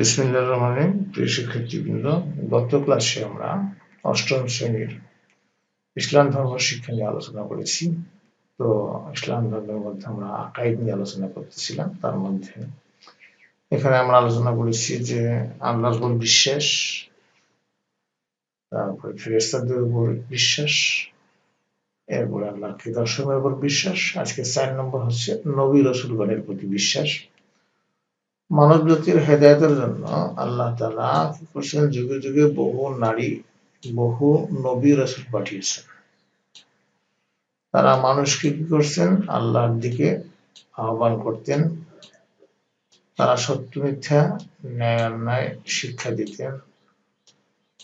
বিসমিল্লাহির রহমানির প্রিয় শিক্ষার্থীবৃন্দ, গত ক্লাসে আমরা অষ্টম শ্রেণির ইসলাম ধর্ম শিক্ষা নিয়ে আলোচনা করেছি। তো ইসলাম ধর্মের মধ্যে আমরা আকাইদ নিয়ে আলোচনা করতেছিলাম। তার মধ্যে এখানে আমরা আলোচনা করেছি যে আল্লাহর উপর বিশ্বাস, তারপরে ফেরেস্তাদের উপর বিশ্বাস, এরপরে আল্লাহ দর্শনের উপর বিশ্বাস, আজকে চার নম্বর হচ্ছে নবী রসুলগণের প্রতি বিশ্বাস। মানব জাতির হেদায়তের জন্য আল্লাহ তালা করছেন যুগে যুগে বহু নারী, বহু নবী রসুল পাঠিয়েছেন। তারা মানুষকে কি করছেন? আল্লাহর দিকে আহ্বান করতেন। তারা সত্য মিথ্যা, ন্যায় অন্যায় শিক্ষা দিতেন।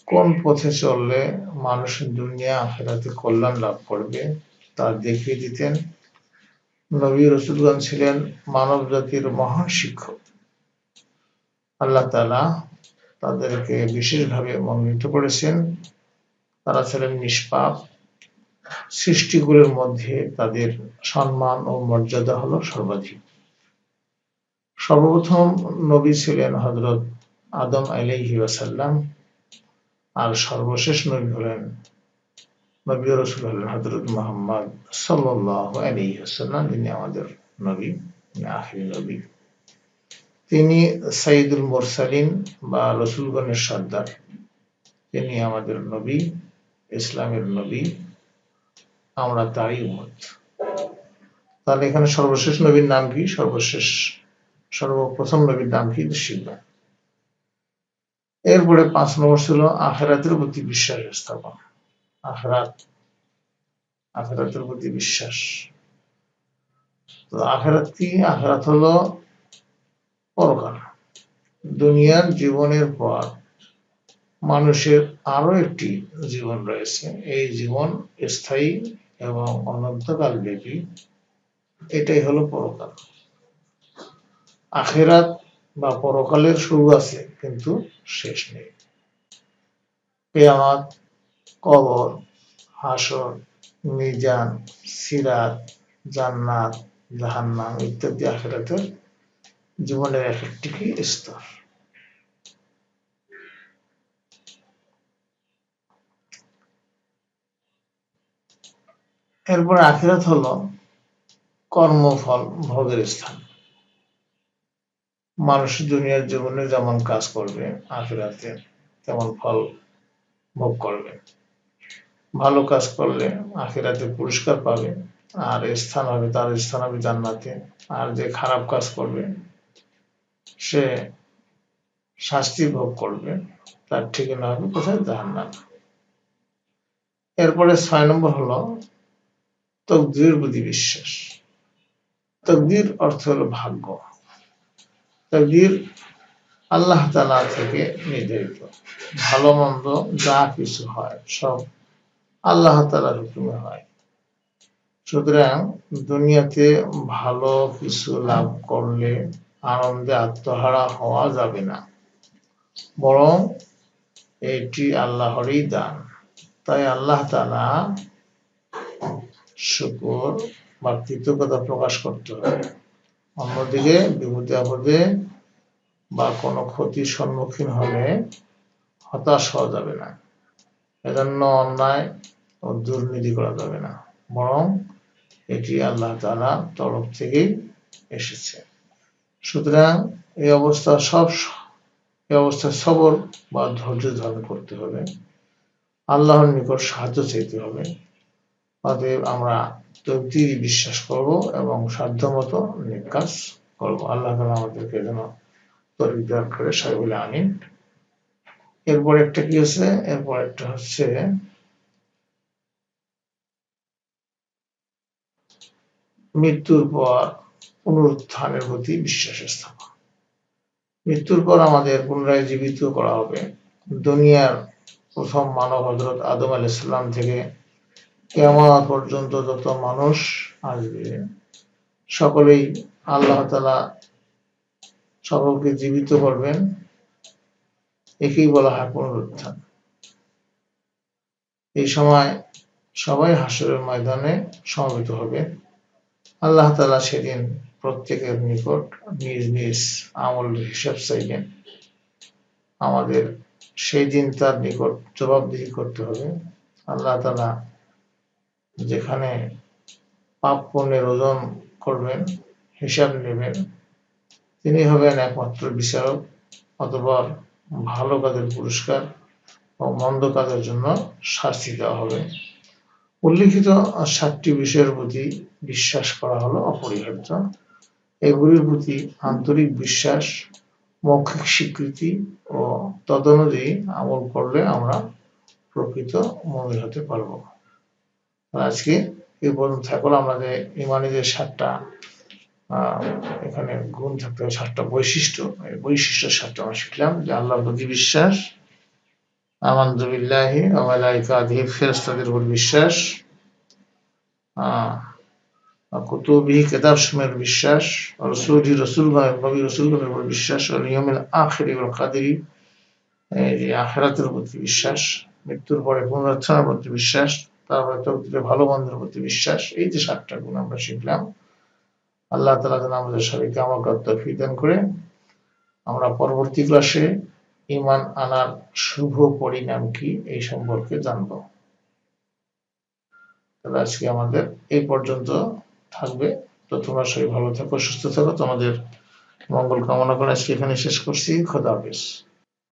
কোন পথে চললে মানুষ দুনিয়া, আখেরাতে কল্যাণ লাভ করবে তা দেখিয়ে দিতেন। নবী রসুলগঞ্জ ছিলেন মানব জাতির মহান শিক্ষক। আল্লাহ তালা তাদেরকে বিশেষভাবে মনোনীত করেছেন। তারা ছিলেন নিষ্পাপ। সৃষ্টিগুলোর মধ্যে তাদের সম্মান ও মর্যাদা হলো সর্বাধিক। সর্বপ্রথম নবী ছিলেন হজরত আদম আলাইহি ওয়াসাল্লাম আর সর্বশেষ নবী হলেন নবী রসুল হলেন হজরত মোহাম্মদ সাল্লাহ ওয়াসাল্লাম, যিনি আমাদের নবী আখির নবী। তিনি সাইদুল মোরসালিন বা রসুলগণের সর্দার। তিনি আমাদের নবী, ইসলামের নবী, আমরা তারই উমত তাহলে এখানে সর্বশেষ নবীর নাম কি? সর্বশেষ, সর্বপ্রথম নবীর নাম কি? শিববা এরপরে পাঁচ নম্বর ছিল আখেরাতের প্রতি বিশ্বাস স্থাপন। আখেরাত, আখেরাতের প্রতি বিশ্বাস। তো আখেরাত কি? আখেরাত হলো পরকাল। দুনিয়ার জীবনের পর মানুষের আরও একটি জীবন রয়েছে। এই জীবন স্থায়ী এবং অনন্তকাল ব্যাপী এটাই হলো পরকাল। আখেরাত বা পরকালের শুরু আছে, কিন্তু শেষ নেই। পেয়ামাত কবর, হাসর, মিজান, সিরাত, জান্নাত, জাহান্নাম ইত্যাদি আখেরাতের জীবনের এক একটি স্তর। এরপর আখিরাত হল কর্মফল, ভোগের স্থান। মানুষ দুনিয়ার জীবনে যেমন কাজ করবে, আখিরাতে তেমন ফল ভোগ করবে। ভালো কাজ করলে আখিরাতে পুরস্কার পাবে, আর স্থান হবে, তার স্থান হবে জান্নাতে। আর যে খারাপ কাজ করবে সে শাস্তি ভোগ করবে, তার ঠিকানা হবে কোথায়? জাহান্নাম। এরপরে ছয় নম্বর হলো তকদির প্রতি বিশ্বাস। তকদির অর্থ হলো ভাগ্য। তকদির আল্লাহ তালা থেকে নির্ধারিত। ভালো মন্দ যা কিছু হয় সব আল্লাহ তালার হুকুমে হয়। সুতরাং দুনিয়াতে ভালো কিছু লাভ করলে আনন্দে আত্মহারা হওয়া যাবে না। বরং এটি আল্লাহরই দান। তাই আল্লাহ তালা শুকুর বা কৃতজ্ঞতা প্রকাশ করতে হবে। অন্যদিকে বিপদে আপদে বা কোনো ক্ষতির সম্মুখীন হলে হতাশ হওয়া যাবে না। এজন্য অন্যায় ও দুর্নীতি করা যাবে না। বরং এটি আল্লাহ তালা তরফ থেকেই এসেছে। সুতরাং এই অবস্থা সব এই অবস্থায় সবর বা ধৈর্য ধারণ করতে হবে। আল্লাহর নিকট সাহায্য চাইতে হবে। অতএব আমরা তকদির বিশ্বাস করব এবং সাধ্য মতো নিকাশ করব। আল্লাহ আমাদেরকে যেন তরিদার করে, সবাই বলে আনিন এরপর একটা কি আছে এরপর একটা হচ্ছে মৃত্যুর পর পুনরুত্থানের প্রতি বিশ্বাস স্থাপন। মৃত্যুর পর আমাদের পুনরায় জীবিত করা হবে দুনিয়ার প্রথম মানব হজরত আদম আল ইসলাম থেকে। কেমন পর্যন্ত যত মানুষ আসবে, সকলেই আল্লাহ তালা সকলকে জীবিত করবেন। একেই বলা হয় পুনরুত্থান। এই সময় সবাই হাসরের ময়দানে সমবেত হবে। আল্লাহ তালা সেদিন প্রত্যেকের নিকট নিজ নিজ আমল হিসাব চাইবেন। আমাদের সেই দিন তার নিকট জবাবদিহি করতে হবে। আল্লাহ তালা যেখানে পাপ পণ্যের ওজন করবেন, হিসাব নেবেন, তিনি হবেন একমাত্র বিচারক, অথবা ভালো কাজের পুরস্কার ও মন্দ কাজের জন্য শাস্তি দেওয়া হবে। উল্লিখিত সাতটি বিষয়ের প্রতি বিশ্বাস করা হলো অপরিহার্য। এগুলির প্রতি আন্তরিক বিশ্বাস, মৌখিক স্বীকৃতি ও তদনুযায়ী আমল করলে আমরা প্রকৃত মমিন হতে পারব। আজকে এই পর্যন্ত থাকল। আমাদের ইমানি যে সাতটা এখানে গুণ থাকতে হবে, সাতটা বৈশিষ্ট্য, এই বৈশিষ্ট্য সাতটা আমরা শিখলাম যে আল্লাহর প্রতি বিশ্বাস উপর বিশ্বাস উপর বিশ্বাস যে প্রতি বিশ্বাস, মৃত্যুর পরে পুনরুত্থানের প্রতি বিশ্বাস, তারপরে ভালো মন্দের প্রতি বিশ্বাস, এই যে সাতটা গুণ আমরা শিখলাম। আল্লাহ তালা যেন আমাদের সবাইকে আমার তৌফিক দান করে। আমরা পরবর্তী ক্লাসে ইমান আনার শুভ পরিণাম কি এই সম্পর্কে জানব। তাহলে আজকে আমাদের এই পর্যন্ত থাকবে। তো তোমার সবাই ভালো থাকো, সুস্থ থাকো। তোমাদের মঙ্গল কামনা করে আজকে এখানে শেষ করছি। খোদা হাফেজ।